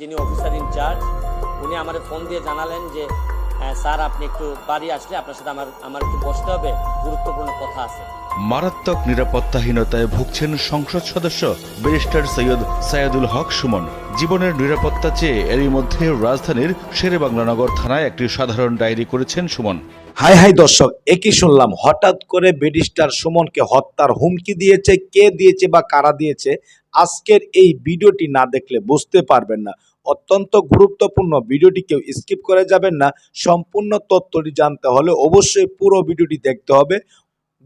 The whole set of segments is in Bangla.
যিনি অফিসার ইনচার্জ উনি আমার ফোন দিয়ে জানালেন যে স্যার আপনি একটু বাড়ি আসলে আপনার সাথে আমার আমার একটু বসতে হবে। গুরুত্বপূর্ণ কথা আছে। মারাত্মক নিরাপত্তাহীনতায় ভুগছেন সংসদ সদস্য ব্যারিস্টার সৈয়দ সাইয়াদুল হক সুমন। জীবনের নিরাপত্তা চেয়ে এরই মধ্যে রাজধানীর শেরেবাংলানগর থানায় একটি সাধারণ ডায়েরি করেছেন সুমন। হাই হাই দর্শক একই শুনলাম। হঠাৎ করে ব্যারিস্টার সুমনকে হত্যার হুমকি দিয়েছে কে দিয়েছে বা কারা দিয়েছে আজকের এই ভিডিওটি না দেখলে বুঝতে পারবেন না। অত্যন্ত গুরুত্বপূর্ণ ভিডিওটি কেউ স্কিপ করে যাবেন না। সম্পূর্ণ তত্ত্বটি জানতে হলে অবশ্যই পুরো ভিডিওটি দেখতে হবে।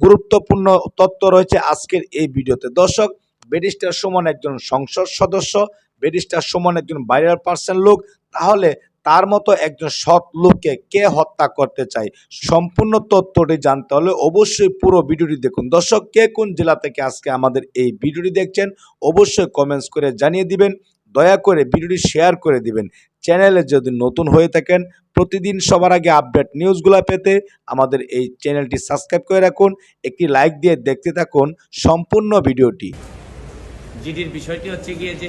গুরুত্বপূর্ণ তত্ত্ব রয়েছে আজকের এই ভিডিওতে। দর্শক, ব্যারিস্টার সমান একজন সংসদ সদস্য, ব্যারিস্টার সমান একজন বাইরের পার্সন লোক। তাহলে তার মতো একজন সৎ লোককে কে হত্যা করতে চায়, সম্পূর্ণ তথ্যটি জানতে হলে অবশ্যই পুরো ভিডিওটি দেখুন। দর্শক, কে কোন জেলা থেকে আজকে আমাদের এই ভিডিওটি দেখছেন, অবশ্যই কমেন্টস করে জানিয়ে দিবেন, দয়া করে ভিডিওটি শেয়ার করে দিবেন। চ্যানেলে যদি নতুন হয়ে থাকেন, প্রতিদিন সবার আগে আপডেট নিউজগুলো পেতে আমাদের এই চ্যানেলটি সাবস্ক্রাইব করে রাখুন, একটি লাইক দিয়ে দেখতে থাকুন সম্পূর্ণ ভিডিওটি। জিডির বিষয়টি হচ্ছে গিয়ে যে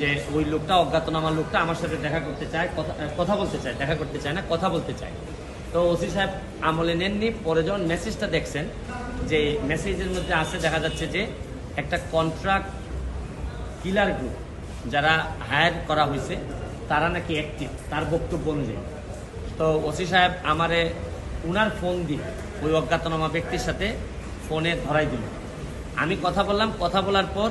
যে ওই লোকটা অজ্ঞাতনামা লোকটা আমার সাথে দেখা করতে চায়, কথা কথা বলতে চায়, দেখা করতে চায় না, কথা বলতে চায়। তো ওসি সাহেব আমলে নেননি, পরে যখন মেসেজটা দেখছেন, যে মেসেজের মধ্যে আছে, দেখা যাচ্ছে যে একটা কন্ট্রাক্ট কিলার গ্রুপ যারা হায়ার করা হয়েছে, তারা নাকি অ্যাক্টিভ তার বক্তব্য অনুযায়ী। তো ওসি সাহেব আমারে উনার ফোন দিয়ে ওই অজ্ঞাতনামা ব্যক্তির সাথে ফোনে ধরাই দিল। আমি কথা বললাম, কথা বলার পর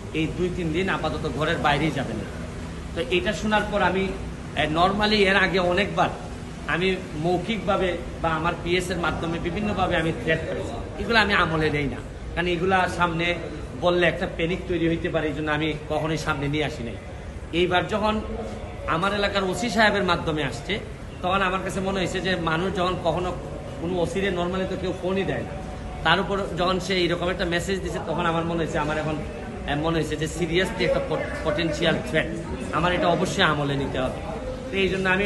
এই দুই, তিন দিন আপাতত ঘরের বাইরেই যাবেন না। তো এটা শোনার পর আমি নর্মালি এর আগে অনেকবার আমি মৌখিকভাবে বা আমার পিএস এর মাধ্যমে বিভিন্নভাবে আমি থ্রেট করেছি। এগুলো আমি আমলে নেই না। কারণ এগুলা সামনে বললে একটা প্যানিক তৈরি হইতে পারে, এই জন্য আমি কখনোই সামনে নিয়ে আসি নাই। এইবার যখন আমার এলাকার ওসি সাহেবের মাধ্যমে আসছে, তখন আমার কাছে মনে হয়েছে যে মানুষ যখন কখনো কোনো ওসিরে নর্মালি তো কেউ ফোনই দেয় না। তার উপর যখন সে এইরকম একটা মেসেজ দিছে, তখন আমার মনে হয়েছে আমার এখন মনে হয়েছে যে সিরিয়াসলি একটা পটেনশিয়াল থ্রেট আমার এটা অবশ্যই আমলে নিতে হবে। তো এই জন্য আমি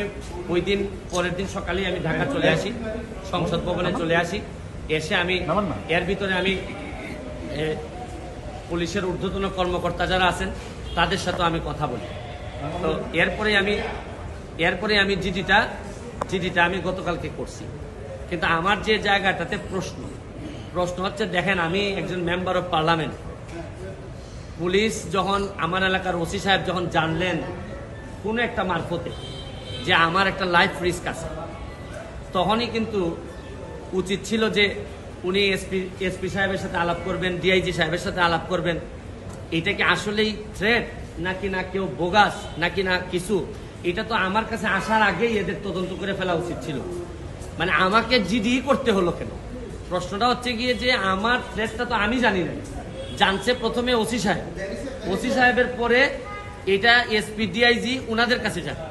ওই দিন পরের দিন সকালেই আমি ঢাকা চলে আসি সংসদ ভবনে চলে আসি। এসে আমি এর ভিতরে আমি পুলিশের ঊর্ধ্বতন কর্মকর্তা যারা আছেন তাদের সাথে আমি কথা বলি। তো এরপরে আমি এরপরে আমি জিডিটা জিডিটা আমি গতকালকে করছি। কিন্তু আমার যে জায়গাটাতে প্রশ্ন প্রশ্ন হচ্ছে দেখেন আমি একজন মেম্বার অফ পার্লামেন্ট পুলিশ যখন আমার এলাকার ওসি সাহেব যখন জানলেন কোনো একটা মারফতে যে আমার একটা লাইফ রিস্ক আছে, তখনই কিন্তু উচিত ছিল যে উনি এসপি এসপি সাহেবের সাথে আলাপ করবেন ডিআইজি সাহেবের সাথে আলাপ করবেন। এটা কি আসলেই থ্রেট নাকি না কেউ বোগাস নাকি না কিছু? এটা তো আমার কাছে আসার আগেই এদের তদন্ত করে ফেলা উচিত ছিল। মানে আমাকে জিডি করতে হলো কেন? প্রশ্নটা হচ্ছে গিয়ে যে আমার থ্রেটটা তো আমি জানি না। জানছে প্রথমে ওসি সাহেব। ওসি সাহেবের পরে এটা এসপি, ডিআইজি ওনাদের কাছে যাবে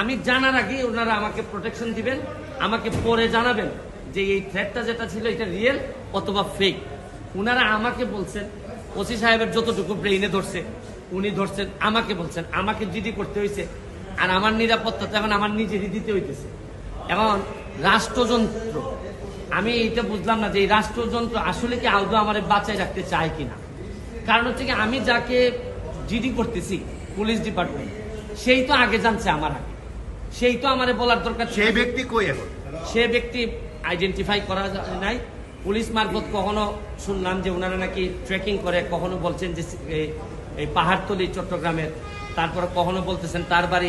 আমি জানার আগে ওনারা আমাকে প্রোটেকশন দিবেন, আমাকে পরে জানাবেন যে এই থ্রেটটা যেটা ছিল এটা রিয়েল অথবা ফেক ওনারা আমাকে বলছেন, ওসি সাহেবের যতটুকু ব্রেইনে ধরছে, উনি ধরছেন, আমাকে বলছেন, আমাকে জিডি করতে হয়েছে আর আমার নিরাপত্তা তো এখন আমার নিজেরই দিতে হইতেছে। এখন রাষ্ট্রযন্ত্র, আমি এটা বুঝলাম না যে এই রাষ্ট্রযন্ত্র আসলে কি আদৌ আমার বাঁচায় রাখতে চায় কিনা। কারণ হচ্ছে কি আমি যাকে জিডি করতেছি পুলিশ ডিপার্টমেন্ট সেই তো আগে জানছে আমার আগে। সেই তো আমার বলার দরকার সে সেই ব্যক্তি কই এখন? সে ব্যক্তি আইডেন্টিফাই করা যায় নাই। পুলিশ মারফত কখনো শুনলাম যে ওনারা নাকি ট্রেকিং করে কখনো বলছেন যে এই পাহাড়তলি চট্টগ্রামের। তারপরে কখনো বলতেছেন তার বাড়ি